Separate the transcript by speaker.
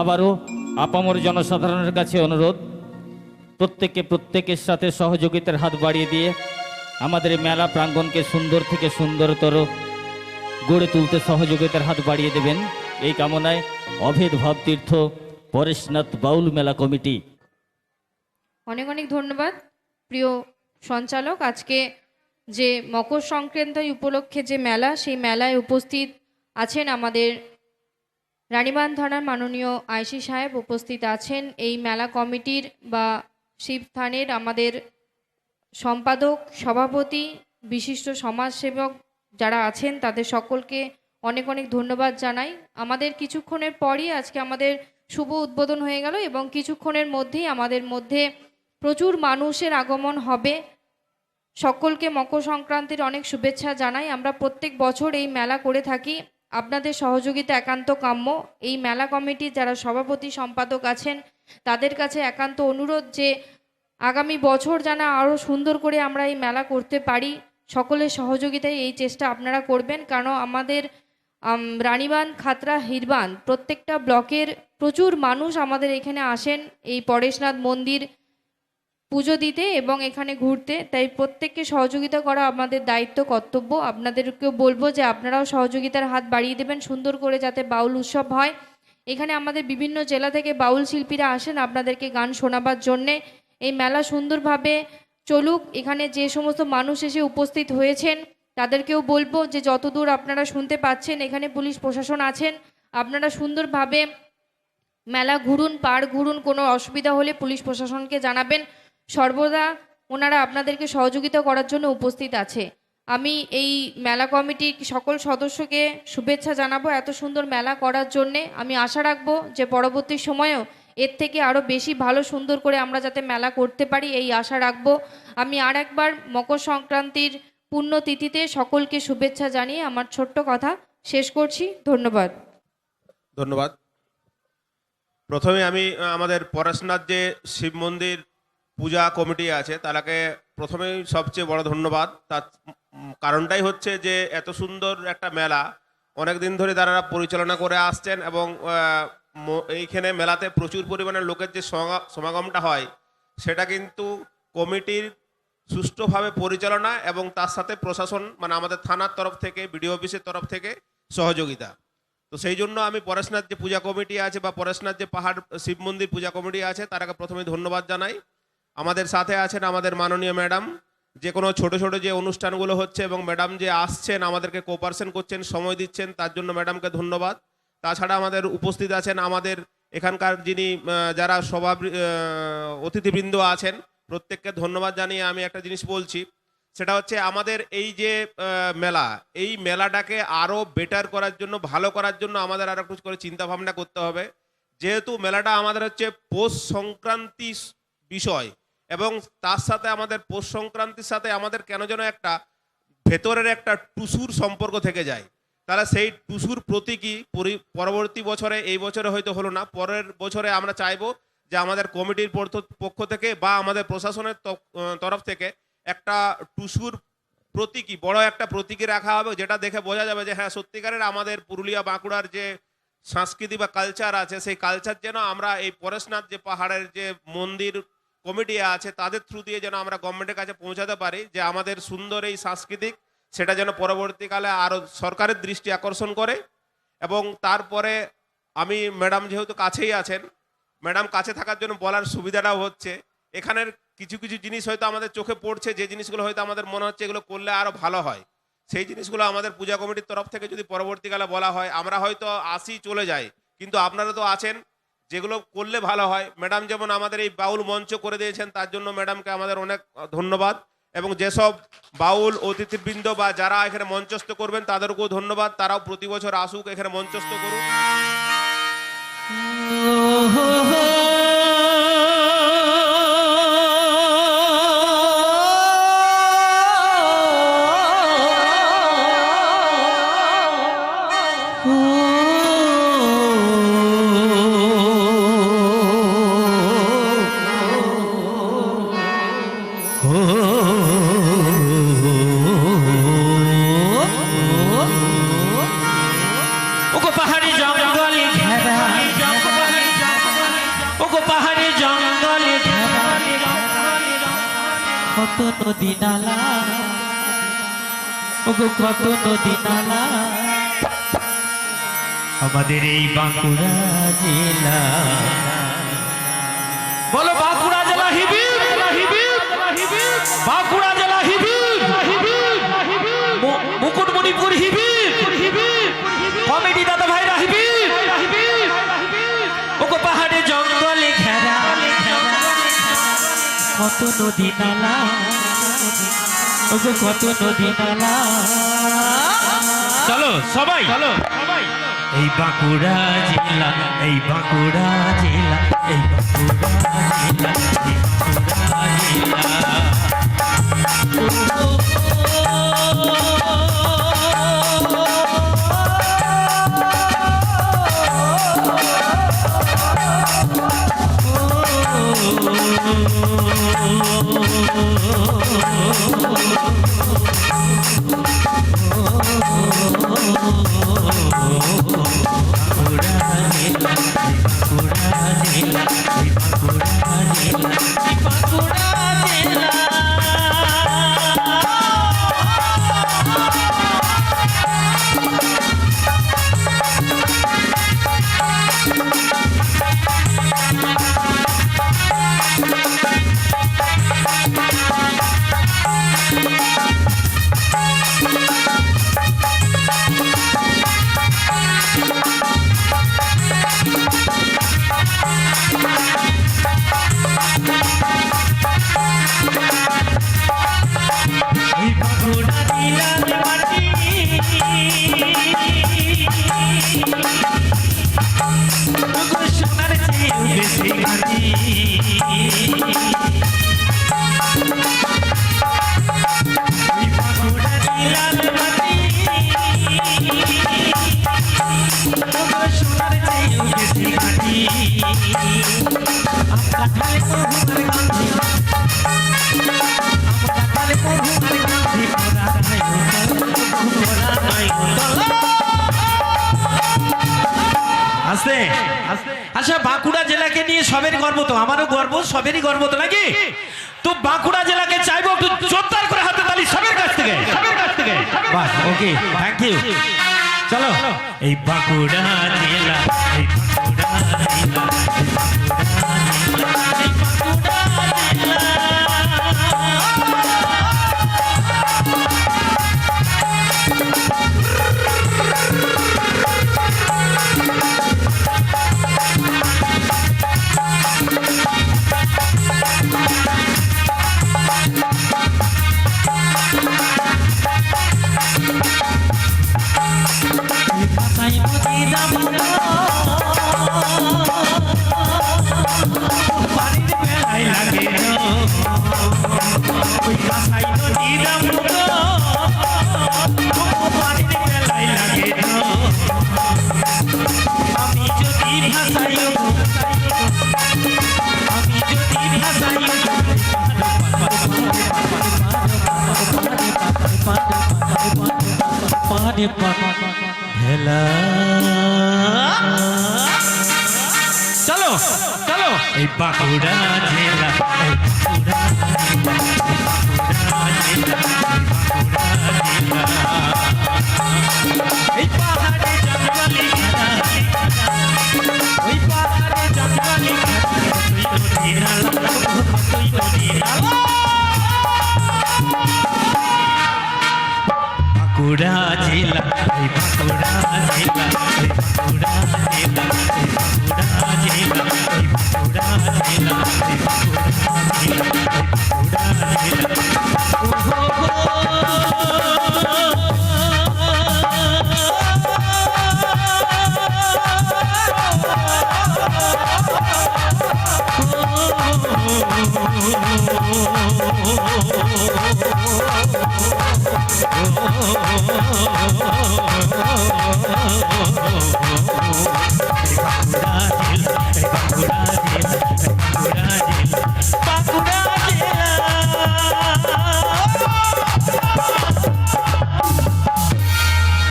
Speaker 1: আবারও আপামর জনসাধারণের কাছে অনুরোধ প্রত্যেকে প্রত্যেকের সাথে সহযোগিতার হাত বাড়িয়ে দিয়ে আমাদের মেলা প্রাঙ্গণকে সুন্দর থেকে সুন্দরতর গড়ে তুলতে সহযোগিতার হাত বাড়িয়ে দেবেন। এই কামনায় অভেদ ভাবতীর্থ পরেশনাথ বাউল মেলা কমিটি।
Speaker 2: অনেক অনেক ধন্যবাদ, প্রিয় সঞ্চালক। আজকে যে মকর সংক্রান্তি উপলক্ষে যে মেলা, সেই মেলায় উপস্থিত আছেন আমাদের রানীবান থানার মাননীয় আইসি সাহেব উপস্থিত আছেন। এই মেলা কমিটির বা শিবস্থানের আমাদের সম্পাদক, সভাপতি, বিশিষ্ট সমাজসেবক যারা আছেন, তাদের সকলকে অনেক অনেক ধন্যবাদ জানাই। আমাদের কিছুক্ষণের পরই আজকে আমাদের শুভ উদ্বোধন হয়ে গেল এবং কিছুক্ষণের মধ্যেই আমাদের মধ্যে প্রচুর মানুষের আগমন হবে। সকলকে মকর সংক্রান্তির অনেক শুভেচ্ছা জানাই। আমরা প্রত্যেক বছর এই মেলা করে থাকি। আপনাদের সহযোগিতা একান্ত কাম্য। এই মেলা কমিটির যারা সভাপতি সম্পাদক আছেন তাদের কাছে একান্ত অনুরোধ যে আগামী বছর যেন আরও সুন্দর করে আমরা এই মেলা করতে পারি। সকলের সহযোগিতায় এই চেষ্টা আপনারা করবেন। কারণ আমাদের আম, রানীবান খাতরা হিরবান প্রত্যেকটা ব্লকের প্রচুর মানুষ আমাদের এখানে আসেন। এই পরেশনাথ মন্দির পুজো দিতে এবং এখানে ঘুরতে। তাই প্রত্যেককে সহযোগিতা করা আমাদের দায়িত্ব, কর্তব্য। আপনাদেরকেও বলব যে আপনারাও সহযোগিতার হাত বাড়িয়ে দেবেন, সুন্দর করে যাতে বাউল উৎসব হয়। এখানে আমাদের বিভিন্ন জেলা থেকে বাউল শিল্পীরা আসেন আপনাদেরকে গান শোনাবার জন্যে। এই মেলা সুন্দরভাবে চলুক। এখানে যে সমস্ত মানুষ এসে উপস্থিত হয়েছেন, তাদেরকেও বলব যে যতদূর আপনারা শুনতে পাচ্ছেন, এখানে পুলিশ প্রশাসন আছেন। আপনারা সুন্দরভাবে মেলা ঘুরুন, পার ঘুরুন, কোনো অসুবিধা হলে পুলিশ প্রশাসনকে জানাবেন। সর্বদা ওনারা আপনাদেরকে সহযোগিতা করার জন্য উপস্থিত আছে। আমি এই মেলা কমিটির সকল সদস্যকে শুভেচ্ছা জানাব এত সুন্দর মেলা করার জন্যে। আমি আশা রাখব যে পরবর্তী সময়েও এর থেকে আরও বেশি ভালো সুন্দর করে আমরা যাতে মেলা করতে পারি এই আশা রাখব। আমি আর একবার মকর সংক্রান্তির পুণ্যতিথিতে সকলকে শুভেচ্ছা জানিয়ে আমার ছোট্ট কথা শেষ করছি। ধন্যবাদ।
Speaker 3: ধন্যবাদ। প্রথমে আমি আমাদের পরেশনাথ যে শিব মন্দির পূজা কমিটি আছে, তারাকে প্রথমেই সবচেয়ে বড় ধন্যবাদ। তার কারণটাই হচ্ছে যে, এত সুন্দর একটা মেলা অনেক দিন ধরে তারা পরিচালনা করে আসছেন এবং এইখানে মেলাতে প্রচুর পরিমাণে লোকের যে সমাগমটা হয়, সেটা কিন্তু কমিটির সুষ্ঠুভাবে পরিচালনা এবং তার সাথে প্রশাসন মানে আমাদের থানার তরফ থেকে, বিডিও অফিসের তরফ থেকে সহযোগিতা। তো সেই জন্য আমি পরেশনাথ যে পূজা কমিটি আছে বা পরেশনাথ যে পাহাড়, শিব মন্দির পূজা কমিটি আছে, তারাকে প্রথমে ধন্যবাদ জানাই। আমাদের সাথে আছেন আমাদের মাননীয় ম্যাডাম। যে কোনো ছোট ছোট যে অনুষ্ঠানগুলো হচ্ছে এবং ম্যাডাম যে আসছেন, আমাদেরকে কোপারেশন করছেন, সময় দিচ্ছেন, তার জন্য ম্যাডামকে ধন্যবাদ। তাছাড়া আমাদের উপস্থিত আছেন আমাদের এখানকার যিনি যারা সভা অতিথিবৃন্দ আছেন, প্রত্যেককে ধন্যবাদ জানিয়ে আমি একটা জিনিস বলছি। সেটা হচ্ছে আমাদের এই যে মেলা, এই মেলাটাকে আরও বেটার করার জন্য, ভালো করার জন্য আমাদের আরও কিছু করে চিন্তা ভাবনা করতে হবে। যেহেতু মেলাটা আমাদের হচ্ছে পৌষ সংক্রান্তি বিষয় এবং তার সাথে আমাদের পৌষ সংক্রান্তির সাথে আমাদের কেন যেন একটা ভেতরের একটা টুসুর সম্পর্ক থেকে যায়। তাহলে সেই টুসুর প্রতীকী পরি- পরবর্তী বছরে, এই বছরে হয়তো হলো না, পরের বছরে আমরা চাইব যে আমাদের কমিটির পক্ষ থেকে বা আমাদের প্রশাসনের তরফ থেকে একটা টুসুর প্রতীকী বড় একটা প্রতীকী রাখা হবে, যেটা দেখে বোঝা যাবে যে হ্যাঁ সত্যিকারের আমাদের পুরুলিয়া বাঁকুড়ার যে সংস্কৃতি বা কালচার আছে, সেই কালচার যেন আমরা এই পরেশনাথ যে পাহাড়ের যে মন্দির কমিটি আছে, তাদের থ্রু দিয়ে যেন আমরা গভর্নমেন্টের কাছে পৌঁছাতে পারি যে আমাদের সুন্দর এই সাংস্কৃতিক, সেটা যেন পরবর্তীকালে আরও সরকারের দৃষ্টি আকর্ষণ করে। এবং তারপরে আমি ম্যাডাম যেহেতু কাছেই আছেন ম্যাডাম কাছে থাকার জন্য বলার সুবিধাটাও হচ্ছে। এখানের কিছু কিছু জিনিস হয়তো আমাদের চোখে পড়ছে, যে জিনিসগুলো হয়তো আমাদের মনে হচ্ছে এগুলো করলে আরও ভালো হয়। সেই জিনিসগুলো আমাদের পূজা কমিটির তরফ থেকে যদি পরবর্তীকালে বলা হয়, আমরা হয়তো আসি চলে যাই, কিন্তু আপনারা তো আছেন যেগুলো করলে ভালো হয়। ম্যাডাম যেমন আমাদের এই বাউল মঞ্চ করে দিয়েছেন, তার জন্য ম্যাডামকে আমাদের অনেক ধন্যবাদ। এবং যেসব বাউল অতিথিবৃন্দ বা যারা এখানে মঞ্চস্থ করবেন, তাদেরকেও ধন্যবাদ। তারাও প্রতি বছর আসুক এখানে মঞ্চস্থ করুক।
Speaker 1: জঙ্গল
Speaker 4: জঙ্গলে কত নদী নালা আমাদের এই বাঁকুড়া জেলা। বলো, বাঁকুড়া জেলা হিবির বাঁকুড়া জেলা হিবির মু- মুকুটমণিপুর হিবির কমেডি দাদা কত নদী নালা? ওগো কত নদী নালা। চলো সবাই। চলো। এই বাঁকুড়া জেলা এই বাঁকুড়া জেলা এই বাঁকুড়া জেলা এই বাঁকুড়া জেলা। আচ্ছা বাঁকুড়া জেলাকে নিয়ে সবের গর্ব তো। আমারও গর্ব, সবেরই গর্ব তো নাকি? তো বাঁকুড়া জেলাকে চাইব একটু জোরদার করে হাতে তালি সবের কাছ থেকে। সবের কাছ থেকে। বাস ওকে থ্যাংক চলো। এই বাঁকুড়া জেলা, এই বাঁকুড়া জেলা। পানে ভেলা চলো চলো এই বাঁকুড়া জেলা এই বাঁকুড়া పుడా జిల్లా పుడా జిల్లా పుడా జిల్లా Oh,